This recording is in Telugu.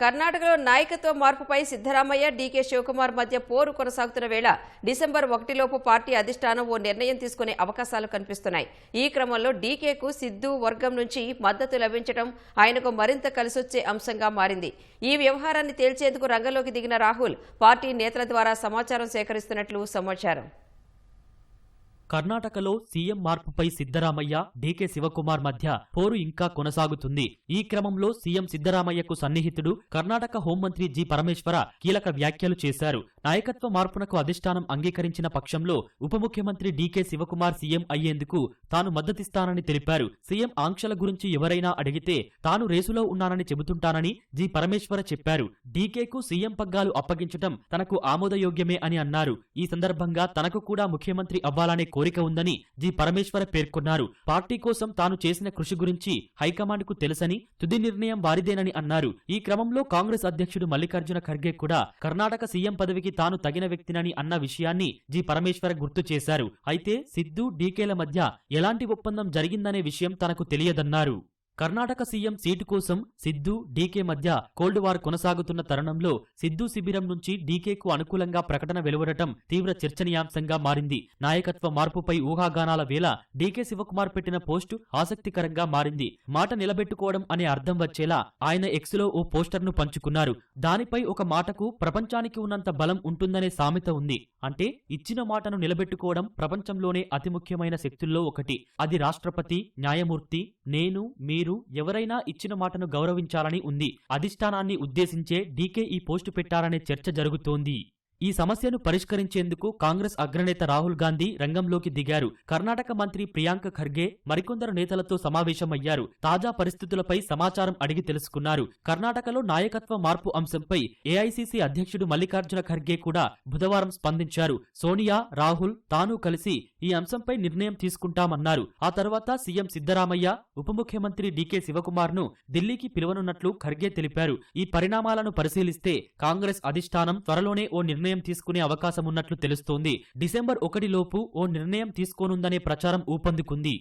కర్ణాటకలో నాయకత్వ మార్పుపై సిద్ధరామయ్య డీకే శివకుమార్ మధ్య పోరు కొనసాగుతున్న వేళ డిసెంబర్ ఒకటిలోపు పార్టీ అధిష్టానం ఓ నిర్ణయం తీసుకునే అవకాశాలు కనిపిస్తున్నాయి. ఈ క్రమంలో డీకేకు సిద్దు వర్గం నుంచి మద్దతు లభించడం ఆయనకు మరింత కలిసొచ్చే అంశంగా మారింది. ఈ వ్యవహారాన్ని తేల్చేందుకు రంగంలోకి దిగిన రాహుల్ పార్టీ నేతల ద్వారా సమాచారం సేకరిస్తున్నట్లు సమాచారం. కర్ణాటకలో సీఎం మార్పుపై సిద్దరామయ్య డీకే శివకుమార్ మధ్య పోరు ఇంకా కొనసాగుతుంది. ఈ క్రమంలో సీఎం సిద్దరామయ్యకు సన్నిహితుడు కర్ణాటక హోంమంత్రి జి. పరమేశ్వర కీలక వ్యాఖ్యలు చేశారు. నాయకత్వ మార్పునకు అధిష్టానం అంగీకరించిన పక్షంలో ఉప ముఖ్యమంత్రి డీకే శివకుమార్ సీఎం అయ్యేందుకు తాను మద్దతిస్తానని తెలిపారు. సీఎం ఆంక్షల గురించి ఎవరైనా అడిగితే తాను రేసులో ఉన్నానని చెబుతుంటానని జి. పరమేశ్వర చెప్పారు. డీకేకు సీఎం పగ్గాలు అప్పగించటం తనకు ఆమోదయోగ్యమే అని అన్నారు. ఈ సందర్భంగా తనకు కూడా ముఖ్యమంత్రి అవ్వాలనే కోరిక ఉందని జి. పరమేశ్వర పేర్కొన్నారు. పార్టీ కోసం తాను చేసిన కృషి గురించి హైకమాండ్కు తెలుసని తుది నిర్ణయం వారిదేనని అన్నారు. ఈ క్రమంలో కాంగ్రెస్ అధ్యక్షుడు మల్లికార్జున ఖర్గే కూడా కర్ణాటక సీఎం పదవికి తాను తగిన వ్యక్తినని అన్న విషయాన్ని జి. పరమేశ్వర గుర్తు చేశారు. అయితే సిద్ధు డీకేల మధ్య ఎలాంటి ఒప్పందం జరిగిందనే విషయం తనకు తెలియదన్నారు. కర్ణాటక సీఎం సీటు కోసం సిద్ధు డీకే మధ్య కోల్డ్ వార్ కొనసాగుతున్న తరుణంలో సిద్ధు శిబిరం నుంచి డీకేకు అనుకూలంగా ప్రకటన వెలువడటం తీవ్ర చర్చనీయాంశంగా మారింది. నాయకత్వ మార్పుపై ఊహాగానాల వేళ డీకే శివకుమార్ పెట్టిన పోస్టు ఆసక్తికరంగా మారింది. మాట నిలబెట్టుకోవడం అనే అర్థం వచ్చేలా ఆయన ఎక్స్లో ఓ పోస్టర్ను పంచుకున్నారు. దానిపై ఒక మాటకు ప్రపంచానికి ఉన్నంత బలం ఉంటుందనే సామెత ఉంది. అంటే ఇచ్చిన మాటను నిలబెట్టుకోవడం ప్రపంచంలోనే అతి ముఖ్యమైన శక్తుల్లో ఒకటి. అది రాష్ట్రపతి న్యాయమూర్తి నేను మీరు ఎవరైనా ఇచ్చిన మాటను గౌరవించాలని ఉంది. అధిష్టానాన్ని ఉద్దేశించే డీకే ఈ పోస్టు పెట్టారనే చర్చ జరుగుతోంది. ఈ సమస్యను పరిష్కరించేందుకు కాంగ్రెస్ అగ్రనేత రాహుల్ గాంధీ రంగంలోకి దిగారు. కర్ణాటక మంత్రి ప్రియాంక ఖర్గే మరికొందరు నేతలతో సమావేశమయ్యారు. తాజా పరిస్థితులపై సమాచారం అడిగి తెలుసుకున్నారు. కర్ణాటకలో నాయకత్వ మార్పు అంశంపై ఏఐసీసీ అధ్యక్షుడు మల్లికార్జున ఖర్గే కూడా బుధవారం స్పందించారు. సోనియా రాహుల్ తాను కలిసి ఈ అంశంపై నిర్ణయం తీసుకుంటామన్నారు. ఆ తర్వాత సీఎం సిద్దరామయ్య ఉప ముఖ్యమంత్రి డీకే శివకుమార్ను ఢిల్లీకి పిలువనున్నట్లు ఖర్గే తెలిపారు. ఈ పరిణామాలను పరిశీలిస్తే కాంగ్రెస్ అధిష్టానం త్వరలోనే ఓ నిర్ణయం తీసుకునే అవకాశమున్నట్లు తెలుస్తోంది. డిసెంబర్ ఒకటిలోపు ఓ నిర్ణయం తీసుకోనుందనే ప్రచారం ఊపందుకుంది.